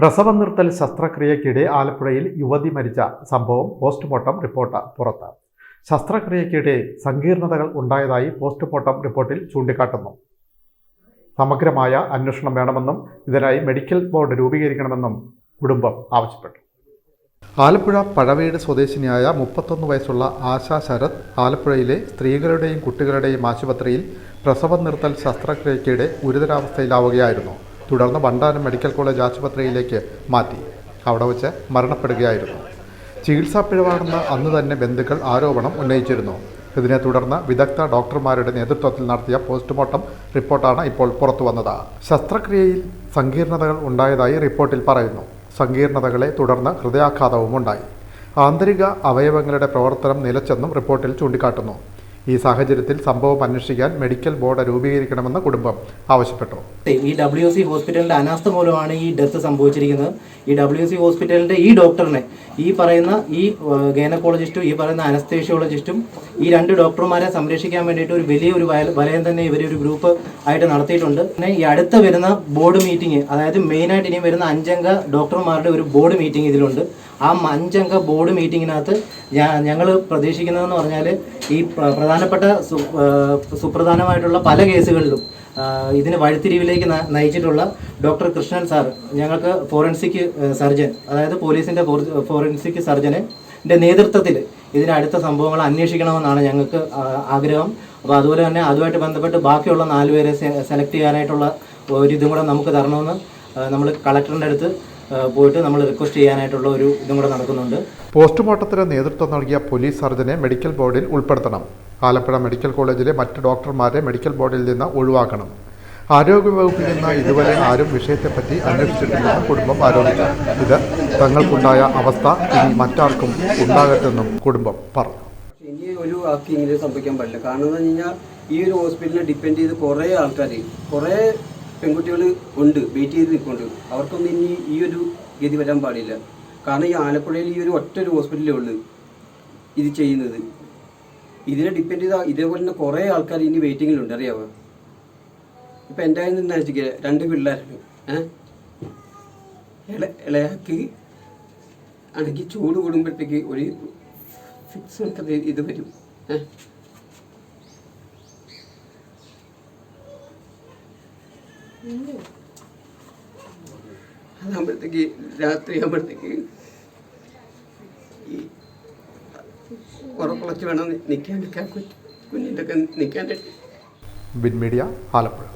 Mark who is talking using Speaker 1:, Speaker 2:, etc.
Speaker 1: പ്രസവം നിർത്തൽ ശസ്ത്രക്രിയക്കിടെ ആലപ്പുഴയിൽ യുവതി മരിച്ച സംഭവം പോസ്റ്റ്മോർട്ടം റിപ്പോർട്ട് പുറത്ത്. ശസ്ത്രക്രിയക്കിടെ സങ്കീർണതകൾ ഉണ്ടായതായി പോസ്റ്റ്മോർട്ടം റിപ്പോർട്ടിൽ ചൂണ്ടിക്കാട്ടുന്നു. സമഗ്രമായ അന്വേഷണം വേണമെന്നും ഇതിനായി മെഡിക്കൽ ബോർഡ് രൂപീകരിക്കണമെന്നും കുടുംബം ആവശ്യപ്പെട്ടു. ആലപ്പുഴ പഴവീട് സ്വദേശിനിയായ മുപ്പത്തൊന്ന് വയസ്സുള്ള ആശാ ശരത് ആലപ്പുഴയിലെ സ്ത്രീകളുടെയും കുട്ടികളുടെയും ആശുപത്രിയിൽ പ്രസവം നിർത്തൽ ശസ്ത്രക്രിയക്കിടെ ഗുരുതരാവസ്ഥയിലാവുകയായിരുന്നു. തുടർന്ന് വണ്ടാനം മെഡിക്കൽ കോളേജ് ആശുപത്രിയിലേക്ക് മാറ്റി. അവിടെ വച്ച് മരണപ്പെടുകയായിരുന്നു. ചികിത്സാ പിഴവാണെന്ന് അന്ന് തന്നെ ബന്ധുക്കൾ ആരോപണം ഉന്നയിച്ചിരുന്നു. ഇതിനെ തുടർന്ന് വിദഗ്ധ ഡോക്ടർമാരുടെ നേതൃത്വത്തിൽ നടത്തിയ പോസ്റ്റ്മോർട്ടം റിപ്പോർട്ടാണ് ഇപ്പോൾ പുറത്തു വന്നത്. ശസ്ത്രക്രിയയിൽ സങ്കീർണതകൾ ഉണ്ടായതായി റിപ്പോർട്ടിൽ പറയുന്നു. സങ്കീർണതകളെ തുടർന്ന് ഹൃദയാഘാതവും ഉണ്ടായി ആന്തരിക അവയവങ്ങളുടെ പ്രവർത്തനം നിലച്ചെന്നും റിപ്പോർട്ടിൽ ചൂണ്ടിക്കാട്ടുന്നു. ഈ സാഹചര്യത്തിൽ സംഭവം അന്വേഷിക്കാൻ മെഡിക്കൽ ബോർഡ് രൂപീകരിക്കണമെന്ന് കുടുംബം ആവശ്യപ്പെട്ടു.
Speaker 2: ഈ ഡബ്ല്യു സി ഹോസ്പിറ്റലിന്റെ അനാസ്ഥ മൂലമാണ് ഈ ഡെത്ത് സംഭവിച്ചിരിക്കുന്നത്. ഈ ഡബ്ല്യു സി ഹോസ്പിറ്റലിന്റെ ഈ ഡോക്ടറിനെ ഈ പറയുന്ന ഈ ഗൈനക്കോളജിസ്റ്റും ഈ പറയുന്ന അനസ്തേഷ്യോളജിസ്റ്റും ഈ രണ്ട് ഡോക്ടർമാരെ സംരക്ഷിക്കാൻ വേണ്ടിയിട്ട് ഒരു വലിയ ഒരു വലയം തന്നെ ഇവർ ഒരു ഗ്രൂപ്പ് ആയിട്ട് നടത്തിയിട്ടുണ്ട്. പിന്നെ ഈ അടുത്ത വരുന്ന ബോർഡ് മീറ്റിംഗ് അതായത് മെയിനായിട്ട് ഇനി വരുന്ന അഞ്ചംഗ ഡോക്ടർമാരുടെ ഒരു ബോർഡ് മീറ്റിംഗ് ഇതിലുണ്ട്. ആ അഞ്ചംഗ ബോർഡ് മീറ്റിങ്ങിനകത്ത് ഞങ്ങൾ പ്രതീക്ഷിക്കുന്നതെന്ന് പറഞ്ഞാൽ ഈ പ്രധാനപ്പെട്ട സുപ്രധാനമായിട്ടുള്ള പല കേസുകളിലും ഇതിന് വഴിത്തിരിവിലേക്ക് നയിച്ചിട്ടുള്ള ഡോക്ടർ കൃഷ്ണൻ സാർ ഞങ്ങൾക്ക് ഫോറൻസിക് സർജൻ അതായത് പോലീസിന്റെ ഫോറൻസിക് സർജനെ നേതൃത്വത്തിൽ ഇതിന് അടുത്ത സംഭവങ്ങൾ അന്വേഷിക്കണമെന്നാണ് ഞങ്ങൾക്ക് ആഗ്രഹം. അപ്പോൾ അതുപോലെ തന്നെ അതുമായിട്ട് ബന്ധപ്പെട്ട് ബാക്കിയുള്ള നാലുപേരെ സെലക്ട് ചെയ്യാനായിട്ടുള്ള ഒരു ഇതും കൂടെ നമുക്ക് തരണമെന്ന് നമ്മൾ കളക്ടറിന്റെ അടുത്ത് പോയിട്ട് നമ്മൾ റിക്വസ്റ്റ് ചെയ്യാനായിട്ടുള്ള ഒരു ഇതും കൂടെ നടക്കുന്നുണ്ട്.
Speaker 1: പോസ്റ്റ്മോർട്ടത്തിന് നേതൃത്വം നൽകിയ പോലീസ് സർജനെ മെഡിക്കൽ ബോർഡിൽ ഉൾപ്പെടുത്തണം. ആലപ്പുഴ മെഡിക്കൽ കോളേജിലെ മറ്റ് ഡോക്ടർമാരെ മെഡിക്കൽ ബോർഡിൽ നിന്ന് ഒഴിവാക്കണം. ആരോഗ്യവകുപ്പിൽ നിന്ന് ഇതുവരെ ആരും വിഷയത്തെപ്പറ്റി അന്വേഷിച്ചിട്ടില്ലെന്ന് കുടുംബം ആരോപിച്ചു. ഇത് തങ്ങൾക്കുണ്ടായ അവസ്ഥ ഇനി മറ്റാർക്കും ഉണ്ടാകട്ടെന്നും കുടുംബം പറഞ്ഞു.
Speaker 3: ഇനി ഒരു ആക്കി ഇങ്ങനെ സംഭവിക്കാൻ പാടില്ല. കാരണം എന്ന് പറഞ്ഞു കഴിഞ്ഞാൽ ഈ ഒരു ഹോസ്പിറ്റലിനെ ഡിപ്പെൻഡ് ചെയ്ത് കുറേ ആൾക്കാർ കുറേ പെൺകുട്ടികൾ ഉണ്ട് വെയിറ്റ് ചെയ്ത് നിൽക്കുന്നുണ്ട് അവർക്കൊന്നും ഇനി ഈ ഒരു ഗതി വരാൻ പാടില്ല. കാരണം ഈ ആലപ്പുഴയിൽ ഈ ഒരു ഒറ്റ ഒരു ഹോസ്പിറ്റലേ ഉള്ളൂ ഇത് ചെയ്യുന്നത്. ഇതിനെ ഡിപ്പെൻഡ് ചെയ്ത ഇതേപോലെ തന്നെ കുറേ ആൾക്കാർ ഇനി വെയിറ്റിങ്ങിലുണ്ട് അറിയാവോ? ഇപ്പം എന്റെ നിന്ന് വെച്ചിരിക്കുക രണ്ട് പിള്ളേരാണ് ഏഹ് ഇള ഇളയാക്ക് ആണെങ്കിൽ ചൂട് കൂടുമ്പോഴത്തേക്ക് ഒരു ഫിക്സ് ഇത് വരും. ഏ? അതാകുമ്പോഴത്തേക്ക് രാത്രി ആകുമ്പോഴത്തേക്ക് ഈ ഉറപ്പുളച്ച് വേണം നിൽക്കാൻ നിൽക്കാൻ കുഞ്ഞിന്റെ ഒക്കെ നിൽക്കാൻ
Speaker 1: ബിൻ മീഡിയ ആലപ്പുഴ.